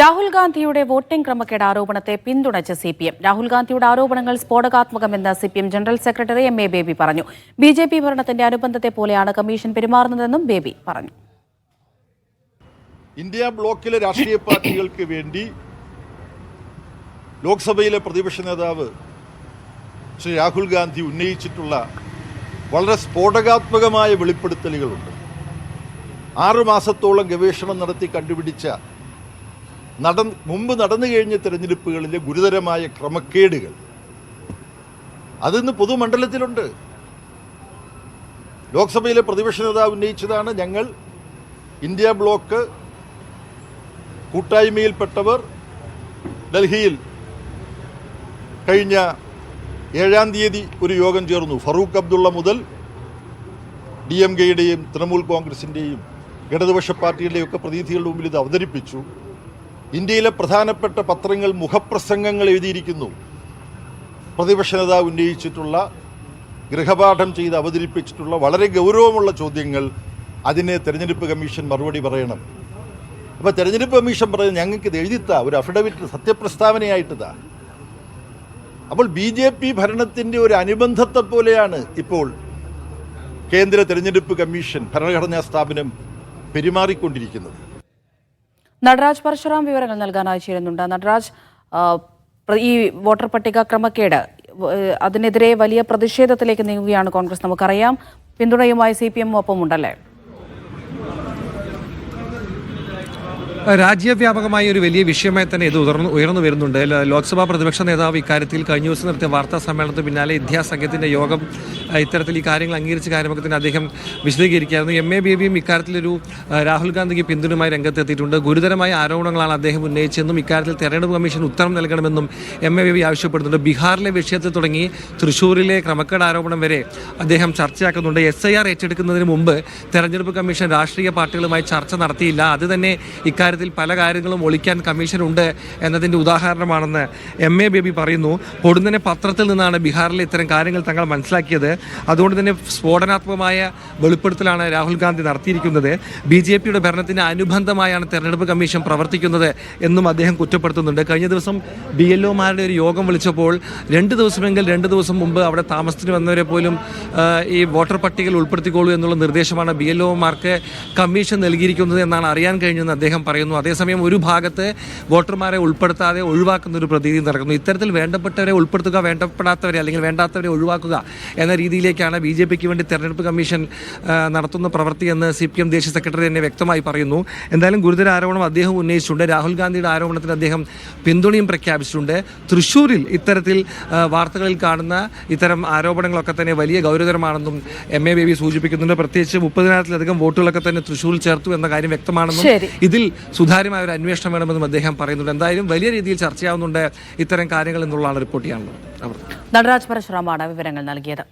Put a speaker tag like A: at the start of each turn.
A: രാഹുൽ ഗാന്ധിയുടെ വോട്ടിംഗ് ക്രമക്കേട് ആരോപണത്തെ പിന്തുണച്ച സി പി എം രാഹുൽ ഗാന്ധിയുടെ ആരോപണങ്ങൾ സ്ഫോടകാത്മകമെന്ന് C P M general secretary M A Baby പറഞ്ഞു. ബി ജെ പി ഭരണത്തിന്റെ അനുബന്ധത്തെ പോലെയാണ് കമ്മീഷൻ പെരുമാറുന്നതെന്നും ബേബി പറഞ്ഞു.
B: ഇന്ത്യ ബ്ലോക്കിലെ രാഷ്ട്രീയ പാർട്ടികൾക്ക് വേണ്ടി ലോക്സഭയിലെ പ്രതിപക്ഷ നേതാവ് ശ്രീ രാഹുൽ ഗാന്ധി ഉന്നയിച്ചിട്ടുള്ള വളരെ സ്ഫോടകാത്മകമായ വെളിപ്പെടുത്തലുകളുണ്ട്. ആറു മാസത്തോളം ഗവേഷണം നടത്തി കണ്ടുപിടിച്ച നട മുമ്പ് നടന്നു കഴിഞ്ഞ തിരഞ്ഞെടുപ്പുകളിലെ ഗുരുതരമായ ക്രമക്കേടുകൾ. അതിന്ന് പൊതുമണ്ഡലത്തിലുണ്ട്. ലോക്സഭയിലെ പ്രതിപക്ഷ നേതാവ് ഉന്നയിച്ചതാണ് ഞങ്ങൾ ഇന്ത്യ ബ്ലോക്ക് കൂട്ടായ്മയിൽപ്പെട്ടവർ ഡൽഹിയിൽ കഴിഞ്ഞ ഏഴാം തീയതി ഒരു യോഗം ചേർന്നു. ഫറൂഖ് അബ്ദുള്ള മുതൽ ഡി എം കെയുടെയും തൃണമൂൽ കോൺഗ്രസിന്റെയും ഇടതുപക്ഷ പാർട്ടികളുടെയൊക്കെ പ്രതിനിധികളുടെ മുമ്പിൽ ഇത് അവതരിപ്പിച്ചു. ഇന്ത്യയിലെ പ്രധാനപ്പെട്ട പത്രങ്ങൾ മുഖപ്രസംഗങ്ങൾ എഴുതിയിരിക്കുന്നു. പ്രതിപക്ഷ നേതാവ് ഉന്നയിച്ചിട്ടുള്ള ഗൃഹപാഠം ചെയ്ത് അവതരിപ്പിച്ചിട്ടുള്ള വളരെ ഗൗരവമുള്ള ചോദ്യങ്ങൾ അതിനെ തെരഞ്ഞെടുപ്പ് കമ്മീഷൻ മറുപടി പറയണം. അപ്പോൾ തെരഞ്ഞെടുപ്പ് കമ്മീഷൻ പറയുന്നത് ഞങ്ങൾക്ക് എഴുതിത്താ ഒരു അഫിഡവിറ്റ് സത്യപ്രസ്താവനയായിട്ടതാ. അപ്പോൾ ബി ജെ പി ഭരണത്തിന്റെ ഒരു അനുബന്ധത്തെ പോലെയാണ് ഇപ്പോൾ കേന്ദ്ര തെരഞ്ഞെടുപ്പ് കമ്മീഷൻ ഭരണഘടനാ സ്ഥാപനം പെരുമാറിക്കൊണ്ടിരിക്കുന്നത്.
A: നടരാജ് പരശുറാം വിവരങ്ങൾ നൽകാനായി ചേരുന്നുണ്ട്. നടരാജ് ഈ വോട്ടർ പട്ടിക ക്രമക്കേട് അതിനെതിരെ വലിയ പ്രതിഷേധത്തിലേക്ക് നീങ്ങുകയാണ് കോൺഗ്രസ്. നമുക്കറിയാം പിന്തുണയുമായി സി പി എം ഒപ്പമുണ്ടല്ലേ
C: രാജ്യവ്യാപകമായ ഒരു വലിയ വിഷയമായി തന്നെ ഇത് ഉയർന്നു ഉയർന്നു വരുന്നുണ്ട്. ലോക്സഭാ പ്രതിപക്ഷ നേതാവ് ഇക്കാര്യത്തിൽ കഴിഞ്ഞ ദിവസം നടത്തിയ വാർത്താ സമ്മേളനത്തിന് പിന്നാലെ ഇന്ത്യാസംഘത്തിന്റെ യോഗം ഇത്തരത്തിൽ ഈ കാര്യങ്ങൾ അംഗീകരിച്ച കാര്യമൊക്കെ തന്നെ അദ്ദേഹം വിശദീകരിക്കുകയായിരുന്നു. എം. എ. ബേബിയും ഇക്കാര്യത്തിലൊരു രാഹുൽ ഗാന്ധിക്ക് പിന്തുണയുമായി രംഗത്തെത്തിയിട്ടുണ്ട്. ഗുരുതരമായ ആരോപണങ്ങളാണ് അദ്ദേഹം ഉന്നയിച്ചതെന്നും ഇക്കാര്യത്തിൽ തെരഞ്ഞെടുപ്പ് കമ്മീഷൻ ഉത്തരം നൽകണമെന്നും എം. എ. ബേബി ആവശ്യപ്പെടുന്നുണ്ട്. ബീഹാറിലെ വിഷയത്തിൽ തുടങ്ങി തൃശ്ശൂരിലെ ക്രമക്കേട് ആരോപണം വരെ അദ്ദേഹം ചർച്ചയാക്കുന്നുണ്ട്. എസ് ഐ ആർ ഏറ്റെടുക്കുന്നതിന് മുമ്പ് തെരഞ്ഞെടുപ്പ് കമ്മീഷൻ രാഷ്ട്രീയ പാർട്ടികളുമായി ചർച്ച നടത്തിയില്ല. അത് തന്നെ ഇക്കാര്യത്തിൽ പല കാര്യങ്ങളും ഒളിക്കാൻ കമ്മീഷനുണ്ട് എന്നതിന്റെ ഉദാഹരണമാണെന്ന് എം എ ബേബി പറയുന്നു. പൊടുന്നനെ പത്രത്തിൽ നിന്നാണ് ബീഹാറിലെ ഇത്തരം കാര്യങ്ങൾ തങ്ങൾ മനസ്സിലാക്കിയത്. അതുകൊണ്ട് തന്നെ സ്ഫോടനാത്മകമായ വെളിപ്പെടുത്തലാണ് രാഹുൽ ഗാന്ധി നടത്തിയിരിക്കുന്നത്. ബി ജെ പിയുടെ ഭരണത്തിന് അനുബന്ധമായാണ് തെരഞ്ഞെടുപ്പ് കമ്മീഷൻ പ്രവർത്തിക്കുന്നത് എന്നും അദ്ദേഹം കുറ്റപ്പെടുത്തുന്നുണ്ട്. കഴിഞ്ഞ ദിവസം ബി എൽ ഒമാരുടെ ഒരു യോഗം വിളിച്ചപ്പോൾ രണ്ട് ദിവസമെങ്കിൽ രണ്ട് ദിവസം മുമ്പ് അവിടെ താമസത്തിന് വന്നവരെ പോലും ഈ വോട്ടർ പട്ടികയിൽ ഉൾപ്പെടുത്തിക്കോളൂ എന്നുള്ള നിർദ്ദേശമാണ് ബി എൽ ഒമാർക്ക് കമ്മീഷൻ നൽകിയിരിക്കുന്നത് എന്നാണ് അറിയാൻ കഴിഞ്ഞതെന്ന് അദ്ദേഹം പറയുന്നു. അതേസമയം ഒരു ഭാഗത്ത് വോട്ടർമാരെ ഉൾപ്പെടുത്താതെ ഒഴിവാക്കുന്ന ഒരു പ്രതീതി നടക്കുന്നു. ഇത്തരത്തിൽ വേണ്ടപ്പെട്ടവരെ ഉൾപ്പെടുത്തുക വേണ്ടപ്പെടാത്തവരെ അല്ലെങ്കിൽ വേണ്ടാത്തവരെ ഒഴിവാക്കുക എന്ന രീതിയിലേക്കാണ് ബി ജെ പിക്ക് വേണ്ടി തെരഞ്ഞെടുപ്പ് കമ്മീഷൻ നടത്തുന്ന പ്രവൃത്തി എന്ന് സി പി എം ദേശീയ സെക്രട്ടറി തന്നെ വ്യക്തമായി പറയുന്നു. എന്തായാലും ഗുരുതര ആരോപണം അദ്ദേഹം ഉന്നയിച്ചിട്ടുണ്ട്. രാഹുൽ ഗാന്ധിയുടെ ആരോപണത്തിന് അദ്ദേഹം പിന്തുണയും പ്രഖ്യാപിച്ചിട്ടുണ്ട്. തൃശ്ശൂരിൽ ഇത്തരത്തിൽ വാർത്തകളിൽ കാണുന്ന ഇത്തരം ആരോപണങ്ങളൊക്കെ തന്നെ വലിയ ഗൗരവതരമാണെന്നും എം എ ബേബി സൂചിപ്പിക്കുന്നുണ്ട്. പ്രത്യേകിച്ച് മുപ്പതിനായിരത്തിലധികം വോട്ടുകളൊക്കെ തന്നെ തൃശ്ശൂരിൽ ചേർത്തു എന്ന കാര്യം വ്യക്തമാണെന്നും ഇതിൽ സുതാര്യമായ ഒരു അന്വേഷണം വേണമെന്നും അദ്ദേഹം പറയുന്നുണ്ട്. എന്തായാലും വലിയ രീതിയിൽ ചർച്ചയാവുന്നുണ്ട് ഇത്തരം കാര്യങ്ങൾ എന്നുള്ളതാണ് റിപ്പോർട്ട് ചെയ്യാനുള്ളത്.
A: നടരാജ് പരശുറാമാണ് വിവരങ്ങൾ നൽകിയത്.